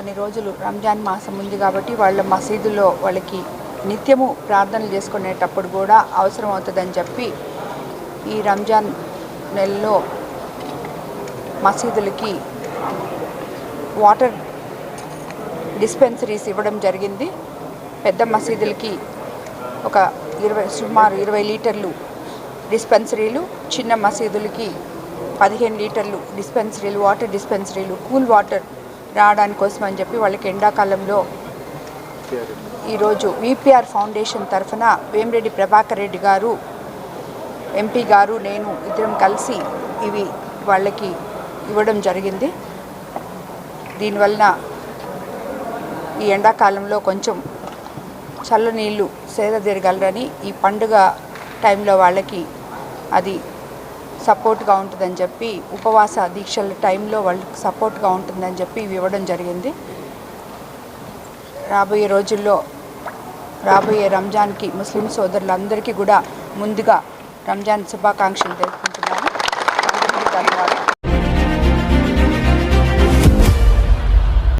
కొన్ని రోజులు రంజాన్ మాసం ఉంది కాబట్టి వాళ్ళ మసీదులో వాళ్ళకి నిత్యము ప్రార్థనలు చేసుకునేటప్పుడు కూడా అవసరం అవుతుందని చెప్పి ఈ రంజాన్ నెలలో మసీదులకి వాటర్ డిస్పెన్సరీస్ ఇవ్వడం జరిగింది. పెద్ద మసీదులకి ఒక ఇరవై సుమారు ఇరవై లీటర్లు డిస్పెన్సరీలు చిన్న మసీదులకి పదిహేను లీటర్లు డిస్పెన్సరీలు వాటర్ డిస్పెన్సరీలు కూల్ వాటర్ రావడానికి కోసం అని చెప్పి వాళ్ళకి ఎండాకాలంలో ఈరోజు విపిఆర్ ఫౌండేషన్ తరఫున వేమిరెడ్డి ప్రభాకర్ రెడ్డి గారు ఎంపీ గారు నేను ఇద్దరం కలిసి ఇవి వాళ్ళకి ఇవ్వడం జరిగింది. దీనివలన ఈ ఎండాకాలంలో కొంచెం చల్లనీళ్ళు సేద తీరగలరని ఈ పండుగ టైంలో వాళ్ళకి అది సపోర్ట్గా ఉంటుందని చెప్పి ఉపవాస దీక్షల టైంలో వాళ్ళకి సపోర్ట్గా ఉంటుందని చెప్పి ఇవి ఇవ్వడం జరిగింది. రాబోయే రోజుల్లో రాబోయే రంజాన్కి ముస్లిం సోదరులందరికీ కూడా ముందుగా రంజాన్ శుభాకాంక్షలు తెలుపుకుంటున్నాను. ధన్యవాదాలు